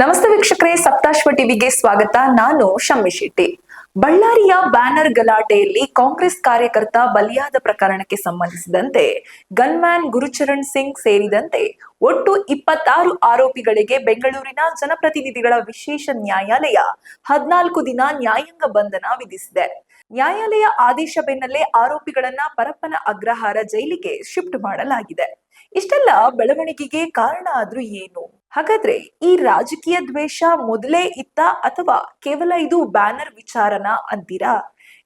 ನಮಸ್ತೆ ವೀಕ್ಷಕರೇ, ಸಪ್ತಾಶ್ವ ಟಿವಿಗೆ ಸ್ವಾಗತ. ನಾನು ಶಮ್ಮಿ ಶೆಟ್ಟಿ. ಬಳ್ಳಾರಿಯ ಬ್ಯಾನರ್ ಗಲಾಟೆಯಲ್ಲಿ ಕಾಂಗ್ರೆಸ್ ಕಾರ್ಯಕರ್ತ ಬಲಿಯಾದ ಪ್ರಕರಣಕ್ಕೆ ಸಂಬಂಧಿಸಿದಂತೆ ಗನ್ಮ್ಯಾನ್ ಗುರುಚರಣ್ ಸಿಂಗ್ ಸೇರಿದಂತೆ ಒಟ್ಟು ಇಪ್ಪತ್ತಾರು ಆರೋಪಿಗಳಿಗೆ ಬೆಂಗಳೂರಿನ ಜನಪ್ರತಿನಿಧಿಗಳ ವಿಶೇಷ ನ್ಯಾಯಾಲಯ ಹದಿನಾಲ್ಕು ದಿನ ನ್ಯಾಯಾಂಗ ಬಂಧನ ವಿಧಿಸಿದೆ. ನ್ಯಾಯಾಲಯ ಆದೇಶ ಬೆನ್ನಲ್ಲೇ ಆರೋಪಿಗಳನ್ನ ಪರಪ್ಪನ ಅಗ್ರಹಾರ ಜೈಲಿಗೆ ಶಿಫ್ಟ್ ಮಾಡಲಾಗಿದೆ. ಇಷ್ಟೆಲ್ಲ ಬೆಳವಣಿಗೆಗೆ ಕಾರಣ ಆದ್ರೂ ಏನು? ಹಾಗಾದ್ರೆ ಈ ರಾಜಕೀಯ ದ್ವೇಷ ಮೊದಲೇ ಇತ್ತ ಅಥವಾ ಕೇವಲ ಇದು ಬ್ಯಾನರ್ ವಿಚಾರನ ಅಂತೀರಾ?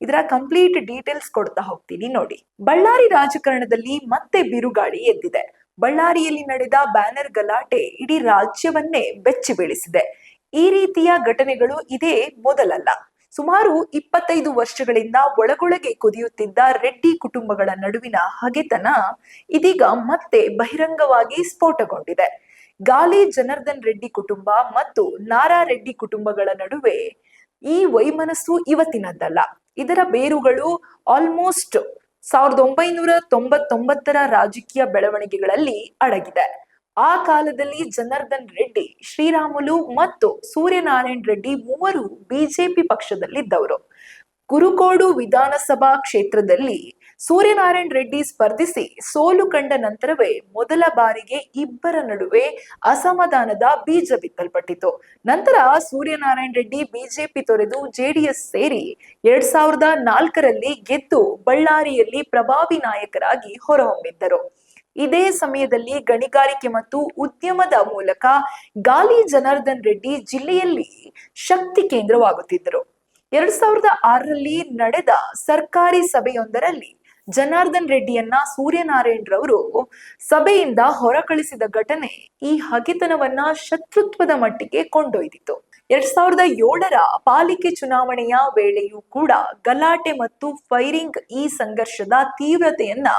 ಇದರ ಕಂಪ್ಲೀಟ್ ಡೀಟೇಲ್ಸ್ ಕೊಡ್ತಾ ಹೋಗ್ತೀನಿ ನೋಡಿ. ಬಳ್ಳಾರಿ ರಾಜಕಾರಣದಲ್ಲಿ ಮತ್ತೆ ಬಿರುಗಾಳಿ ಎದ್ದಿದೆ. ಬಳ್ಳಾರಿಯಲ್ಲಿ ನಡೆದ ಬ್ಯಾನರ್ ಗಲಾಟೆ ಇಡೀ ರಾಜ್ಯವನ್ನೇ ಬೆಚ್ಚಿ ಬೀಳಿಸಿದೆ. ಈ ರೀತಿಯ ಘಟನೆಗಳು ಇದೇ ಮೊದಲಲ್ಲ. ಸುಮಾರು ಇಪ್ಪತ್ತೈದು ವರ್ಷಗಳಿಂದ ಒಳಗೊಳಗೆ ಕುದಿಯುತ್ತಿದ್ದ ರೆಡ್ಡಿ ಕುಟುಂಬಗಳ ನಡುವಿನ ಹಗೆತನ ಇದೀಗ ಮತ್ತೆ ಬಹಿರಂಗವಾಗಿ ಸ್ಫೋಟಗೊಂಡಿದೆ. ಗಾಲಿ ಜನಾರ್ದನ್ ರೆಡ್ಡಿ ಕುಟುಂಬ ಮತ್ತು ನಾರಾ ರೆಡ್ಡಿ ಕುಟುಂಬಗಳ ನಡುವೆ ಈ ವೈಮನಸ್ಸು ಇವತ್ತಿನದ್ದಲ್ಲ. ಇದರ ಬೇರುಗಳು ಆಲ್ಮೋಸ್ಟ್ ಸಾವಿರದ ಒಂಬೈನೂರ ತೊಂಬತ್ತೊಂಬತ್ತರ ರಾಜಕೀಯ ಬೆಳವಣಿಗೆಗಳಲ್ಲಿ ಅಡಗಿದೆ. ಆ ಕಾಲದಲ್ಲಿ ಜನಾರ್ದನ್ ರೆಡ್ಡಿ, ಶ್ರೀರಾಮುಲು ಮತ್ತು ಸೂರ್ಯನಾರಾಯಣ ರೆಡ್ಡಿ ಮೂವರು ಬಿಜೆಪಿ ಪಕ್ಷದಲ್ಲಿದ್ದವರು. ಕುರುಕೋಡು ವಿಧಾನಸಭಾ ಕ್ಷೇತ್ರದಲ್ಲಿ ಸೂರ್ಯನಾರಾಯಣ್ ರೆಡ್ಡಿ ಸ್ಪರ್ಧಿಸಿ ಸೋಲು ಕಂಡ ನಂತರವೇ ಮೊದಲ ಬಾರಿಗೆ ಇಬ್ಬರ ನಡುವೆ ಅಸಮಾಧಾನದ ಬೀಜ ಬಿತ್ತಲ್ಪಟ್ಟಿತು. ನಂತರ ಸೂರ್ಯನಾರಾಯಣ್ ರೆಡ್ಡಿ ಬಿಜೆಪಿ ತೊರೆದು ಜೆಡಿಎಸ್ ಸೇರಿ ಎರಡ್ ಸಾವಿರದ ನಾಲ್ಕರಲ್ಲಿ ಗೆದ್ದು ಬಳ್ಳಾರಿಯಲ್ಲಿ ಪ್ರಭಾವಿ ನಾಯಕರಾಗಿ ಹೊರಹೊಮ್ಮಿದ್ದರು. ಇದೇ ಸಮಯದಲ್ಲಿ ಗಣಿಗಾರಿಕೆ ಮತ್ತು ಉದ್ಯಮದ ಮೂಲಕ ಗಾಲಿ ಜನಾರ್ದನ್ ರೆಡ್ಡಿ ಜಿಲ್ಲೆಯಲ್ಲಿ ಶಕ್ತಿ ಕೇಂದ್ರವಾಗುತ್ತಿದ್ದರು. ಎರಡ್ ಸಾವಿರದ ಆರರಲ್ಲಿ ನಡೆದ ಸರ್ಕಾರಿ ಸಭೆಯೊಂದರಲ್ಲಿ ಜನಾರ್ದನ್ ರೆಡ್ಡಿಯನ್ನ ಸೂರ್ಯನಾರಾಯಣ್ ರವರು ಸಭೆಯಿಂದ ಹೊರಕಳಿಸಿದ ಘಟನೆ ಈ ಹಗೆತನವನ್ನ ಶತ್ರುತ್ವದ ಮಟ್ಟಿಗೆ ಕೊಂಡೊಯ್ದಿತ್ತು. ಎರಡ್ ಸಾವಿರದ ಏಳರ ಪಾಲಿಕೆ ಚುನಾವಣೆಯ ವೇಳೆಯೂ ಕೂಡ ಗಲಾಟೆ ಮತ್ತು ಫೈರಿಂಗ್ ಈ ಸಂಘರ್ಷದ ತೀವ್ರತೆಯನ್ನ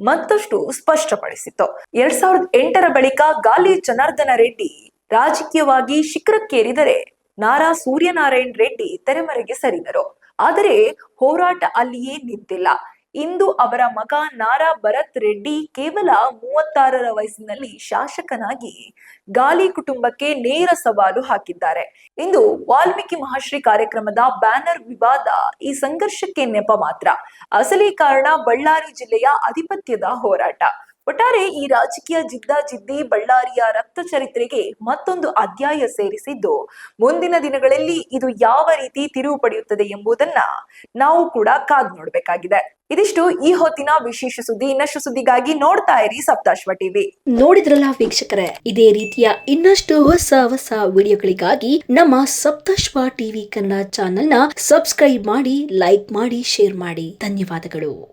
ಮತ್ತಷ್ಟು ಸ್ಪಷ್ಟಪಡಿಸಿತು ಎರಡ್ ಸಾವಿರದ ಎಂಟರ ಬಳಿಕ ಗಾಲಿ ಜನಾರ್ದನ ರೆಡ್ಡಿ ರಾಜಕೀಯವಾಗಿ ಶಿಖರಕ್ಕೇರಿದರೆ ನಾರಾ ಸೂರ್ಯನಾರಾಯಣ್ ರೆಡ್ಡಿ ತೆರೆಮರೆಗೆ ಸರಿದರು. ಆದರೆ ಹೋರಾಟ ಅಲ್ಲಿಯೇ ನಿಂತಿಲ್ಲ. ಇಂದು ಅವರ ಮಗ ನಾರಾ ಭರತ್ ರೆಡ್ಡಿ ಕೇವಲ ಮೂವತ್ತಾರರ ವಯಸ್ಸಿನಲ್ಲಿ ಶಾಸಕನಾಗಿ ಗಾಲಿ ಕುಟುಂಬಕ್ಕೆ ನೇರ ಸವಾಲು ಹಾಕಿದ್ದಾರೆ. ಇಂದು ವಾಲ್ಮೀಕಿ ಮಹಾಶ್ರೀ ಕಾರ್ಯಕ್ರಮದ ಬ್ಯಾನರ್ ವಿವಾದ ಈ ಸಂಘರ್ಷಕ್ಕೆ ನೆಪ ಮಾತ್ರ. ಅಸಲಿ ಕಾರಣ ಬಳ್ಳಾರಿ ಜಿಲ್ಲೆಯ ಅಧಿಪತ್ಯದ ಹೋರಾಟ. ಒಟ್ಟಾರೆ ಈ ರಾಜಕೀಯ ಜಿದ್ದಾಜಿದ್ದಿ ಬಳ್ಳಾರಿಯ ರಕ್ತ ಚರಿತ್ರೆಗೆ ಮತ್ತೊಂದು ಅಧ್ಯಾಯ ಸೇರಿಸಿದ್ದು, ಮುಂದಿನ ದಿನಗಳಲ್ಲಿ ಇದು ಯಾವ ರೀತಿ ತಿರುವು ಪಡೆಯುತ್ತದೆ ಎಂಬುದನ್ನ ನಾವು ಕೂಡ ಕಾದ್ ನೋಡ್ಬೇಕಾಗಿದೆ. ಇದಿಷ್ಟು ಈ ಹೊತ್ತಿನ ವಿಶೇಷ ಸುದ್ದಿ. ಇನ್ನಷ್ಟು ಸುದ್ದಿಗಾಗಿ ನೋಡ್ತಾ ಇರಿ ಸಪ್ತಾಶ್ವ ಟಿವಿ. ನೋಡಿದ್ರಲ್ಲ ವೀಕ್ಷಕರೇ, ಇದೇ ರೀತಿಯ ಇನ್ನಷ್ಟು ಹೊಸ ಹೊಸ ವಿಡಿಯೋಗಳಿಗಾಗಿ ನಮ್ಮ ಸಪ್ತಾಶ್ವ ಟಿವಿ ಕನ್ನಡ ಚಾನೆಲ್ನ ಸಬ್ಸ್ಕ್ರೈಬ್ ಮಾಡಿ, ಲೈಕ್ ಮಾಡಿ, ಶೇರ್ ಮಾಡಿ. ಧನ್ಯವಾದಗಳು.